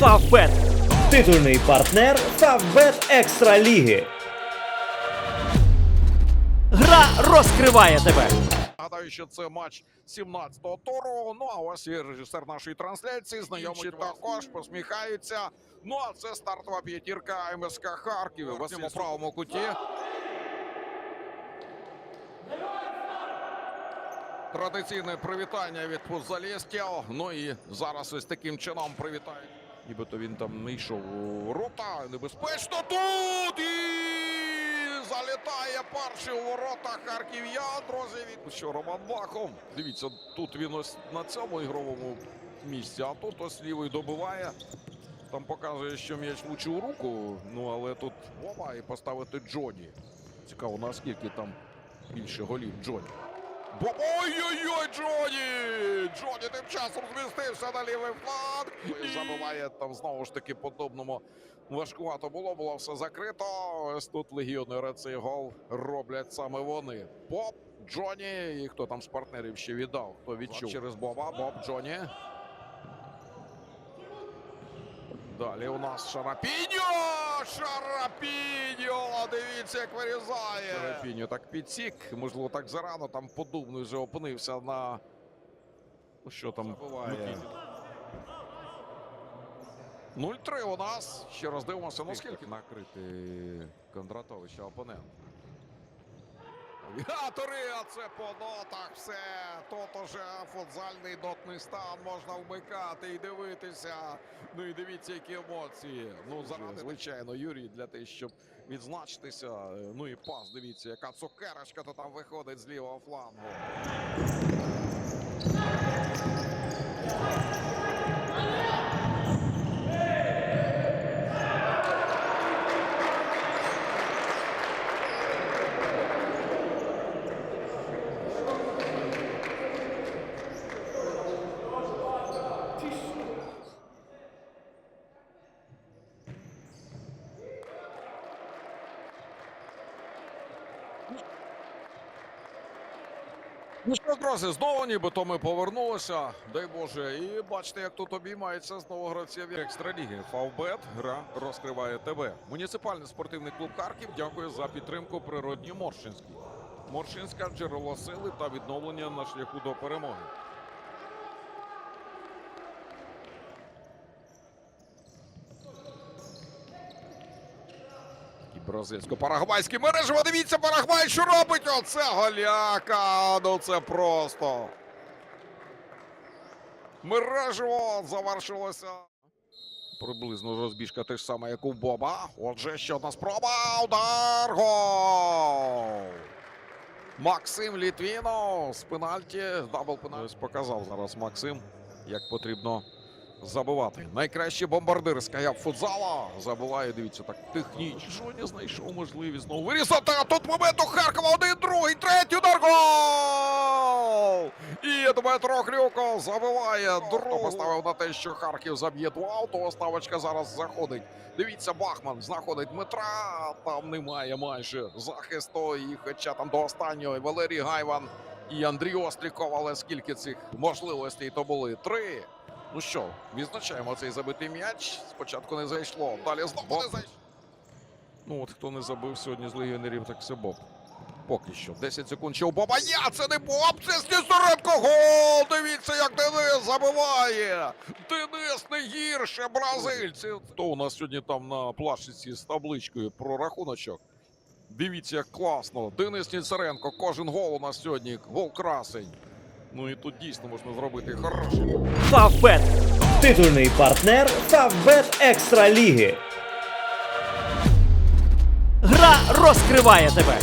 Фавбет. Титульний партнер Фавбет Екстра Ліги. Гра розкриває тебе. Нагадаю, що це матч 17-го туру. Ну а ось і режисер нашої трансляції. Знайомі також посміхаються. Ну а це стартова п'ятірка МСК Харків. В цьому правому куті. Традиційне привітання від футзалістів. Ну і зараз ось таким чином привітають. Нібито він там не йшов у ворота. Небезпечно тут і залітає перший у ворота харків'ян. Друзі, від що Роман Бахом. Дивіться, тут він ось на цьому ігровому місці, а тут ось лівий добиває. Там показує, що м'яч влучив руку. Ну але тут оба і поставити Джоні. Цікаво, наскільки там більше голів Джоні. Ой-ой-ой, Джоні! Джоні тим часом змістився на лівий фланг. І забиває там знову ж таки подобному. Важкувато було, було все закрито. Ось тут легіонери цей гол роблять саме вони. Боб, Джоні. І хто там з партнерів ще віддав? Хто відчув через Боба? Боб, Джоні. Далі у нас Шарапіньо! Шарапіньо! Дивіться, як вирізає. Шарапіньо так підсік. Можливо, так зарано там подобний вже опинився на. Ну що там буває? 0-3 у нас. Ще раз дивимося, наскільки накрити Кондратовича опонент. Авіатори, а це по нотах все. Тут уже футзальний нотний стан можна вмикати і дивитися. Ну і дивіться, які емоції. Ну, заради, звичайно, Юрій, для того, щоб відзначитися. Е, Ну і пас, дивіться, яка цукерочка то там виходить з лівого флангу. Ну що, друзі, знову нібито ми повернулися. Дай Боже. І бачите, як тут обіймається знову гравців екстраліги. Фавбет гра розкриває тебе. Муніципальний спортивний клуб Харків дякує за підтримку природній Морщинській. Морщинська джерело сили та відновлення на шляху до перемоги. І бразильсько-парагвайський мережево. Дивіться, Парагвай, що робить? Оце голяка. Ну це просто. Мережево завершилося. Приблизно розбіжка те ж саме, як у Боба. Отже, ще одна спроба. Удар. Гол! Максим Літвінов з пенальті. Дабл пенальті. Показав зараз Максим, як потрібно забивати. Найкращий бомбардир з Каяп футзала. Забиває, дивіться, так технічно. Жоні знайшов можливість знову вирізати. А тут момент у Харкова. Один, другий, третій удар. Гол! І Дмитро Хрюко забиває. Другу поставив на те, що Харків заб'є два. То ставочка зараз заходить. Дивіться, Бахман знаходить Дмитра. Там немає майже захисту. І хоча там до останнього Валерій Гайван і Андрій Остріков, але скільки цих можливостей то були? Три. Ну що, відзначаємо цей забитий м'яч. Спочатку не зайшло. Далі знову не зайшло. Ну от хто не забив сьогодні з легіонерів, так це Боб. Поки що. 10 секунд ще у Боба. Я це не Боб, це Слізоренко. Гол! Дивіться, як Денис забиває. Денис не гірше бразильці. Хто у нас сьогодні там на плашиці з табличкою про рахуночок? Дивіться, як класно. Денис Ніцаренко. Кожен гол у нас сьогодні. Гол красень. Ну і тут дійсно можна зробити хороший. Фавбет. Титульний партнер Фавбет Екстра Ліги. Гра розкриває тебе.